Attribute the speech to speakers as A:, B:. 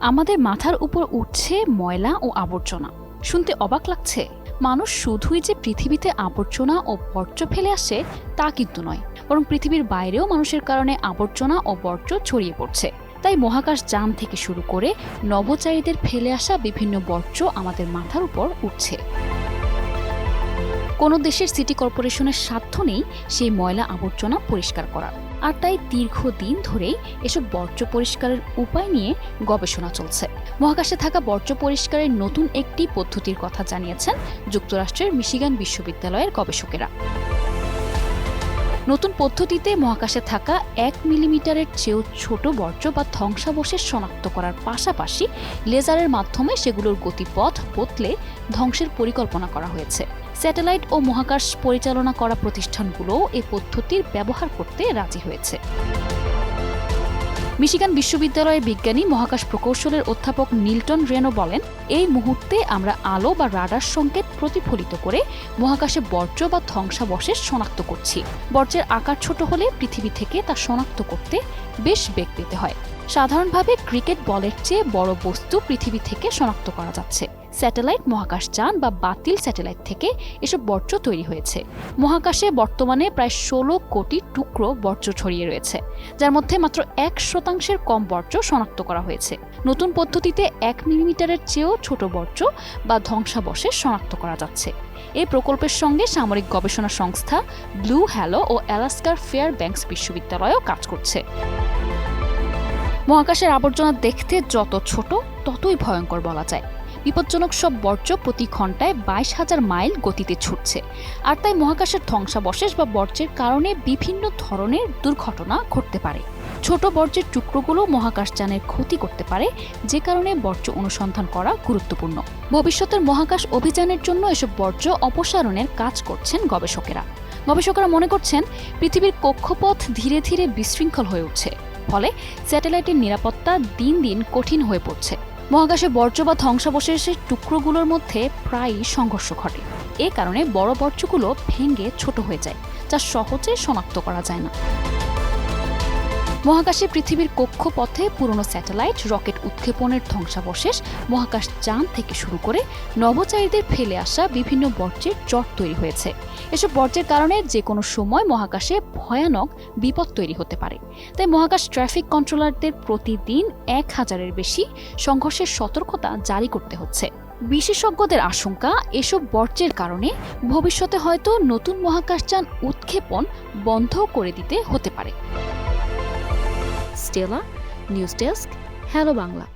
A: আমাদের মাথার উপর উঠছে ময়লা ও আবর্জনা। শুনতে অবাক লাগছে। মানুষ শুধুই যে পৃথিবীতে আবর্জনা ও বর্জ্য ফেলে আসে, তা কিন্তু নয়। বরং পৃথিবীর বাইরেও মানুষের কারণে আবর্জনা ও বর্জ্য ছড়িয়ে পড়ছে। তাই মহাকাশ যান থেকে শুরু করে নবচারীদের ফেলে আসা বিভিন্ন বর্জ্য আমাদের মাথার উপর উঠছে। কোনো দেশের সিটি কর্পোরেশনের সাধ্য নেই সেই ময়লা আবর্জনা পরিষ্কার করার। আর তাই দীর্ঘদিন ধরেই এসব বর্জ্য পরিষ্কারের উপায় নিয়ে গবেষণা চলছে। মহাকাশে থাকা বর্জ্য পরিষ্কারের নতুন একটি পদ্ধতির কথা জানিয়েছেন যুক্তরাষ্ট্রের মিশিগান বিশ্ববিদ্যালয়ের গবেষকেরা। নতুন পদ্ধতিতে মহাকাশে থাকা এক মিলিমিটারের চেয়েও ছোট বর্জ্য বা ধ্বংসাবশেষ শনাক্ত করার পাশাপাশি লেজারের মাধ্যমে সেগুলোর গতিপথ বদলে ধ্বংসের পরিকল্পনা করা হয়েছে। স্যাটেলাইট ও মহাকাশ পরিচালনা করা প্রতিষ্ঠানগুলোও এ পদ্ধতির ব্যবহার করতে রাজি হয়েছে। মিশিগান বিশ্ববিদ্যালয়ের বিজ্ঞানী মহাকাশ প্রকৌশলের অধ্যাপক নিলটন রেনো বলেন, এই মুহূর্তে আমরা আলো বা রাডার সংকেত প্রতিফলিত করে মহাকাশে বর্জ্য বা ধ্বংসাবশেষ শনাক্ত করছি। বর্জ্যের আকার ছোট হলে পৃথিবী থেকে তা শনাক্ত করতে বেশ বেগ পেতে হয়। সাধারণভাবে ক্রিকেট বলের চেয়ে বড় বস্তু পৃথিবী থেকে শনাক্ত করা যাচ্ছে। স্যাটেলাইট মহাকাশযান বা বাতিল স্যাটেলাইট থেকে এসব বর্জ্য তৈরি হয়েছে। মহাকাশে বর্তমানে প্রায় ষোলো কোটি টুকরো বর্জ্য ছড়িয়ে রয়েছে, যার মধ্যে মাত্র এক শতাংশের কম বর্জ্য শনাক্ত করা হয়েছে। নতুন পদ্ধতিতে এক মিলিমিটারের চেয়েও ছোট বর্জ্য বা ধ্বংসাবশেষ শনাক্ত করা যাচ্ছে। এই প্রকল্পের সঙ্গে সামরিক গবেষণা সংস্থা ব্লু হ্যালো ও অ্যালাস্কার ফেয়ার ব্যাংকস বিশ্ববিদ্যালয়ও কাজ করছে। মহাকাশের আবর্জনা দেখতে যত ছোট, ততই ভয়ঙ্কর বলা যায়। বিপজ্জনক সব বর্জ্য প্রতি ঘন্টায় বাইশ হাজার মাইল গতিতে ছুটছে। আর তাই মহাকাশের ধ্বংসাবশেষ বা বর্জ্যের কারণে বিভিন্ন ধরনের দুর্ঘটনা ঘটতে পারে। ছোট বর্জ্যের টুকরোগুলো মহাকাশযানের ক্ষতি করতে পারে, যে কারণে বর্জ্য অনুসন্ধান করা গুরুত্বপূর্ণ। ভবিষ্যতের মহাকাশ অভিযানের জন্য এসব বর্জ্য অপসারণের কাজ করছেন গবেষকেরা। গবেষকরা মনে করছেন, পৃথিবীর কক্ষপথ ধীরে ধীরে বিশৃঙ্খল হয়ে উঠছে, ফলে স্যাটেলাইটের নিরাপত্তা দিন দিন কঠিন হয়ে পড়ছে। মহাকাশে বর্জ্য বা ধ্বংসাবশেষের টুকরোগুলোর মধ্যে প্রায়ই সংঘর্ষ ঘটে। এ কারণে বড় বর্জ্যগুলো ভেঙে ছোট হয়ে যায়, যা সহজে শনাক্ত করা যায় না। মহাকাশে পৃথিবীর কক্ষপথে পুরনো স্যাটেলাইট, রকেট উৎক্ষেপণের ধ্বংসাবশেষ, মহাকাশ যান থেকে শুরু করে নভোচারীদের ফেলে আসা বিভিন্ন বর্জ্যের চট তৈরি হয়েছে। এসব বর্জ্যের কারণে যে কোনো সময় মহাকাশে ভয়ানক বিপদ তৈরি হতে পারে। তাই মহাকাশ ট্রাফিক কন্ট্রোলারদের প্রতিদিন এক হাজারের বেশি সংঘর্ষের সতর্কতা জারি করতে হচ্ছে। বিশেষজ্ঞদের আশঙ্কা, এসব বর্জ্যের কারণে ভবিষ্যতে হয়তো নতুন মহাকাশযান উৎক্ষেপণ বন্ধ করে দিতে হতে পারে। Stella news desk hello Bangla